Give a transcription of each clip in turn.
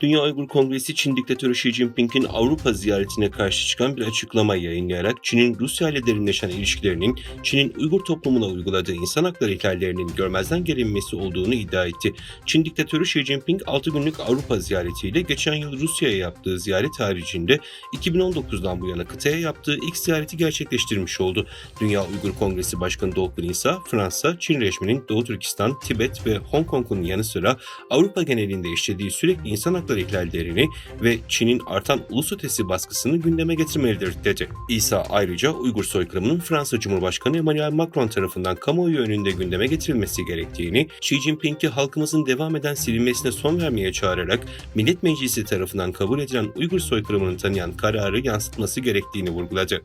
Dünya Uygur Kongresi Çin diktatörü Xi Jinping'in Avrupa ziyaretine karşı çıkan bir açıklama yayınlayarak Çin'in Rusya ile derinleşen ilişkilerinin Çin'in Uygur toplumuna uyguladığı insan hakları ihlallerinin görmezden gelinmesi olduğunu iddia etti. Çin diktatörü Xi Jinping 6 günlük Avrupa ziyaretiyle geçen yıl Rusya'ya yaptığı ziyaret haricinde 2019'dan bu yana kıtaya yaptığı ilk ziyareti gerçekleştirmiş oldu. Dünya Uygur Kongresi Başkanı Dolkun İsa, Fransa, Çin rejiminin Doğu Türkistan, Tibet ve Hong Kong'un yanı sıra Avrupa genelinde işlediği sürekli insan hakları ihlallerini ve Çin'in artan ulus ötesi baskısını gündeme getirmelidir dedi. İsa ayrıca Uygur soykırımının Fransa Cumhurbaşkanı Emmanuel Macron tarafından kamuoyu önünde gündeme getirilmesi gerektiğini, Xi Jinping'i halkımızın devam eden silinmesine son vermeye çağırarak Millet Meclisi tarafından kabul edilen Uygur soykırımını tanıyan kararı yansıtması gerektiğini vurguladı.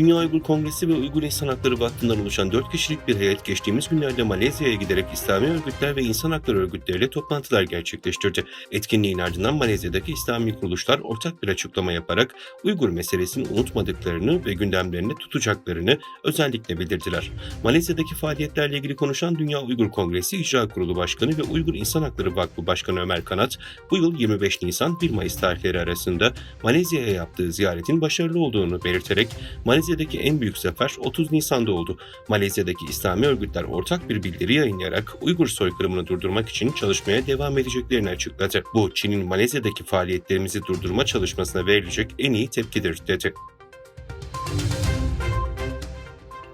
Dünya Uygur Kongresi ve Uygur İnsan Hakları Vakfı'ndan oluşan 4 kişilik bir heyet geçtiğimiz günlerde Malezya'ya giderek İslami örgütler ve insan hakları örgütleriyle toplantılar gerçekleştirdi. Etkinliğin ardından Malezya'daki İslami kuruluşlar ortak bir açıklama yaparak Uygur meselesini unutmadıklarını ve gündemlerinde tutacaklarını özellikle bildirdiler. Malezya'daki faaliyetlerle ilgili konuşan Dünya Uygur Kongresi İcra Kurulu Başkanı ve Uygur İnsan Hakları Vakfı Başkanı Ömer Kanat, bu yıl 25 Nisan 1 Mayıs tarihleri arasında Malezya'ya yaptığı ziyaretin başarılı olduğunu belirterek Malezya'daki en büyük zafer 30 Nisan'da oldu. Malezya'daki İslami örgütler ortak bir bildiri yayınlayarak Uygur soykırımını durdurmak için çalışmaya devam edeceklerini açıkladı. Bu Çin'in Malezya'daki faaliyetlerimizi durdurma çalışmasına verilecek en iyi tepkidir dedi.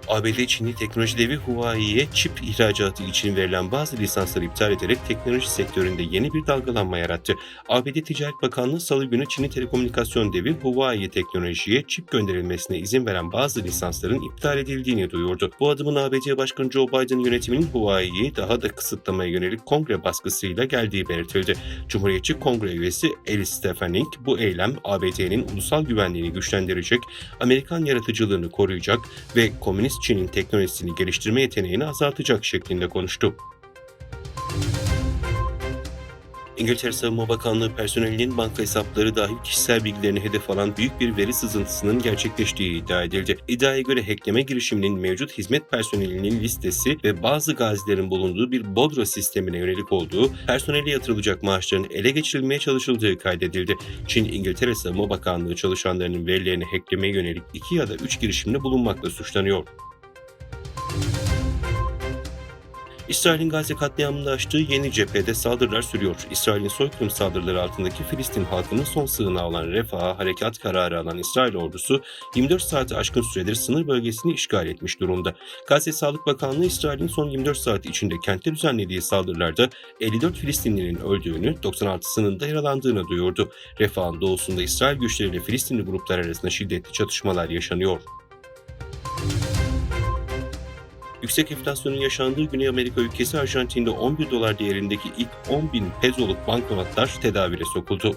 ABD Çinli teknoloji devi Huawei'ye çip ihracatı için verilen bazı lisansları iptal ederek teknoloji sektöründe yeni bir dalgalanma yarattı. ABD Ticaret Bakanlığı salı günü Çinli telekomünikasyon devi Huawei teknolojiye çip gönderilmesine izin veren bazı lisansların iptal edildiğini duyurdu. Bu adımın ABD Başkanı Joe Biden yönetiminin Huawei'yi daha da kısıtlamaya yönelik kongre baskısıyla geldiği belirtildi. Cumhuriyetçi Kongre üyesi Alice Stefanik bu eylem ABD'nin ulusal güvenliğini güçlendirecek, Amerikan yaratıcılığını koruyacak ve komünist Çin'in teknolojisini geliştirme yeteneğini azaltacak şeklinde konuştu. İngiltere Savunma Bakanlığı personelinin banka hesapları dahil kişisel bilgilerini hedef alan büyük bir veri sızıntısının gerçekleştiği iddia edildi. İddiaya göre hackleme girişiminin mevcut hizmet personelinin listesi ve bazı gazilerin bulunduğu bir bodro sistemine yönelik olduğu, personele yatırılacak maaşların ele geçirilmeye çalışıldığı kaydedildi. Çin, İngiltere Savunma Bakanlığı çalışanlarının verilerini hacklemeye yönelik iki ya da üç girişimde bulunmakla suçlanıyor. İsrail'in Gazze katliamında açtığı yeni cephede saldırılar sürüyor. İsrail'in soykırım saldırıları altındaki Filistin halkının son sığınağı olan Refah'a harekat kararı alan İsrail ordusu 24 saati aşkın süredir sınır bölgesini işgal etmiş durumda. Gazze Sağlık Bakanlığı İsrail'in son 24 saat içinde kentte düzenlediği saldırılarda 54 Filistinlinin öldüğünü, 96'sının da yaralandığını duyurdu. Refah'ın doğusunda İsrail güçleriyle Filistinli gruplar arasında şiddetli çatışmalar yaşanıyor. Yüksek enflasyonun yaşandığı Güney Amerika ülkesi Arjantin'de 11 dolar değerindeki ilk 10 bin pezoluk banknotlar tedavüle sokuldu.